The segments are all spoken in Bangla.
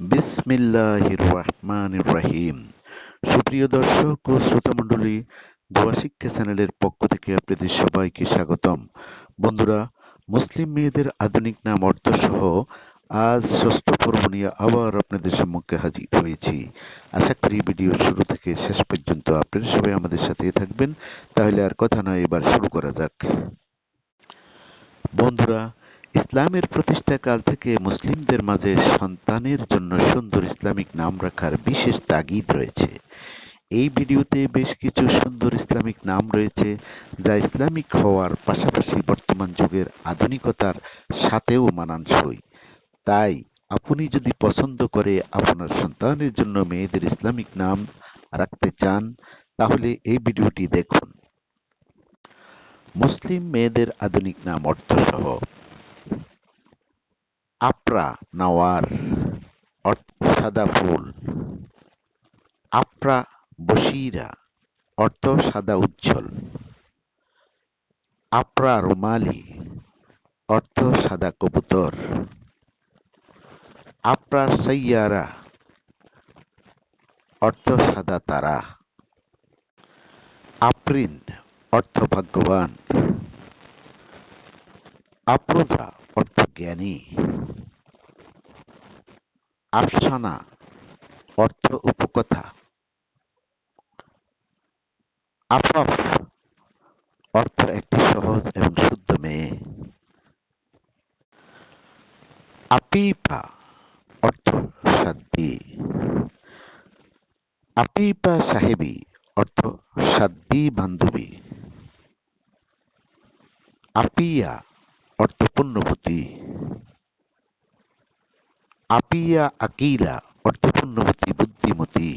বিসমিল্লাহির রহমানির রহিম সুপ্রিয় দর্শক ও দোয়া শিক্ষা চ্যানেলের পক্ষ থেকে আপনাদের সবাইকে স্বাগতম। বন্ধুরা, মুসলিম মেয়েদের আধুনিক নাম আজ ষষ্ঠ পর্ব নিয়ে আবার আপনাদের সম্মুখে হাজির হয়েছি। আশা করি ভিডিওর শুরু থেকে শেষ পর্যন্ত আপনারা সবাই আমাদের সাথে থাকবেন। তাহলে আর কথা নয়, এবার শুরু করা যাক। বন্ধুরা ইসলামের প্রতিষ্ঠাকাল থেকে মুসলিমদের মাঝে সন্তানের জন্য সুন্দর ইসলামিক নাম রাখার বিশেষ তাগিদ রয়েছে। এই ভিডিওতে বেশ কিছু সুন্দর ইসলামিক নাম রয়েছে যা ইসলামিক হওয়ার পাশাপাশি বর্তমান যুগের আধুনিকতার সাথেও মানানসই। তাই আপনি যদি পছন্দ করে আপনার সন্তানের জন্য মেয়েদের ইসলামিক নাম রাখতে চান, তাহলে এই ভিডিওটি দেখুন। মুসলিম মেয়েদের আধুনিক নাম অর্থসহ আপরা নাওয়ার অর্থ সাদা ফুল। আপরা বসিরা অর্থ সাদা উজ্জ্বল। আপরা রুমালি অর্থ সাদা কবুতর। আপরা সাইয়ারা অর্থ সাদা তারা। আপ্রিন অর্থ ভাগ্যবান। আপ্রোজা অর্থ জ্ঞানী আফসানা, অর্থ উপকথা। আফাফ, অর্থ একটি সহজ এবং শুদ্ধ মেয়ে। আপিপা, অর্থ সাদ্দি আপিপা সাহেবী, অর্থ সাদ্দি বান্ধবী। আপিয়া অর্থ পুণ্যবতী আপিয়া আকিলা অর্থ পুণ্যবতী বুদ্ধিমতী।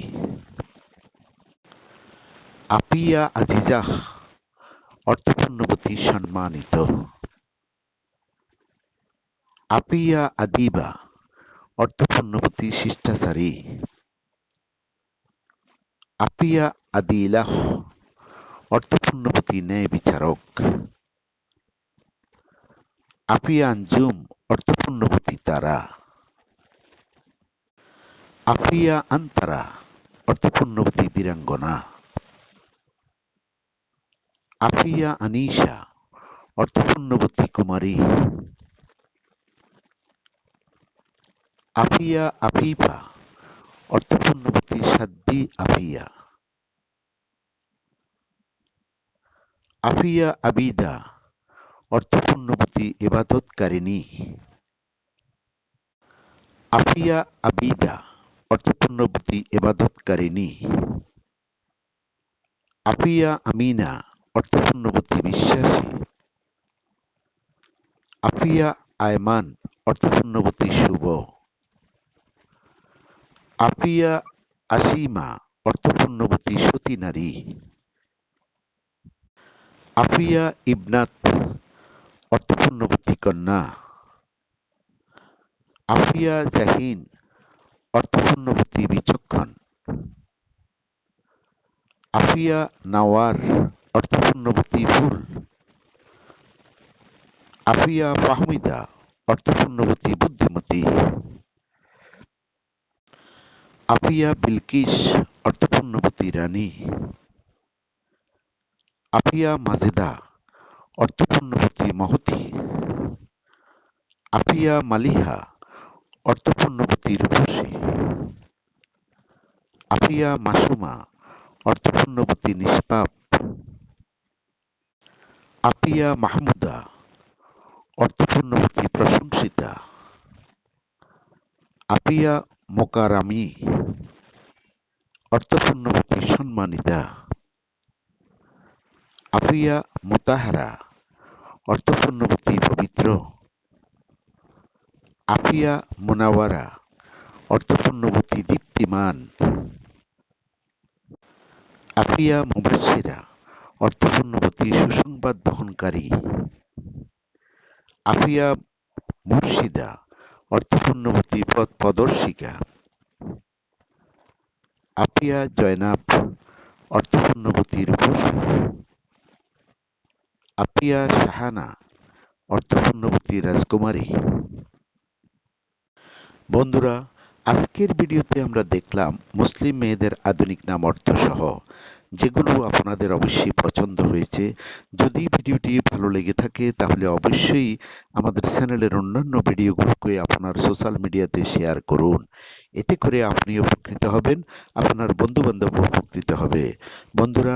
আপিয়া আজিজাহ অর্থ পুণ্যবতী সম্মানিত। আপিয়া আদিবা অর্থ পুণ্যবতী শিষ্টাচারী। আপিয়া আদিলাহ অর্থ পুণ্যবতী ন্যায় বিচারক আপিয়া আঞ্জুম অর্থ পুণ্যবতী তারা। আফিয়া আন্তারা অর্থ পুণ্যবতী বীরাঙ্গনা। আফিয়া আনিশা অর্থ পুণ্যবতী কুমারী। আফিয়া আফিফা অর্থ পুণ্যবতী সাদ্দি আফিয়া। আফিয়া আবিদা অর্থ পুণ্যবতী এবাদতকারিণী। আফিয়া আবিদা অর্থ পুণ্যবতী এবাদতকারিণী। আফিয়া আমিনা অর্থ পুণ্যবতী বিশ্বাসী। আফিয়া আয়মান অর্থ পুণ্যবতী শুভ। আফিয়া আসিমা অর্থ পুণ্যবতী সতী নারী। আফিয়া ইবনাত অর্থ পুণ্যবতী কন্যা। আফিয়া জাহিন অর্থ পুণ্যবতী বিচক্ষণ। আফিয়া নাওয়ার অর্থ পুণ্যবতী ফুল আফিয়া ফাহমিদা অর্থ পুণ্যবতী বুদ্ধিমতী। আফিয়া বিলকিস অর্থ পুণ্যবতী রানী। আফিয়া মাজেদা অর্থ পুণ্যবতী মহতী। আফিয়া মালিহা অর্থ পুণ্যবতী রূপসী। আফিয়া মাসুমা অর্থ পুণ্যবতী নিষ্পাপ। আফিয়া মাহমুদা অর্থ পুণ্যবতী প্রশংসিতা। আফিয়া মোকারামি অর্থ পুণ্যবতী সম্মানিতা। আফিয়া মোতাহারা অর্থ পুণ্যবতী পবিত্র। আফিয়া মোনাওয়ারা অর্থ পুণ্যবতী দীপ্তিমান। আফিয়া মুবাসিরা পুণ্যবতী সুসংবাদ বহনকারী। আফিয়া মুর্শিদা অর্থ পুণ্যবতী পথ প্রদর্শিকা। আফিয়া জয়নাব অর্থ পুণ্যবতী রূপসী আফিয়া সাহানা অর্থ পুণ্যবতী রাজকুমারী। বন্ধুরা, আজকের ভিডিওতে আমরা দেখলাম মুসলিম মেয়েদের আধুনিক নাম অর্থ সহ যেগুলো আপনাদের অবশ্যই পছন্দ হয়েছে। যদি ভিডিওটি ভালো লেগে থাকে, তাহলে অবশ্যই আমাদের চ্যানেলের অন্যান্য ভিডিওগুলোকে আপনার সোশ্যাল মিডিয়াতে শেয়ার করুন। এতে করে আপনি উপকৃত হবেন, আপনার বন্ধু বান্ধব উপকৃত হবে। বন্ধুরা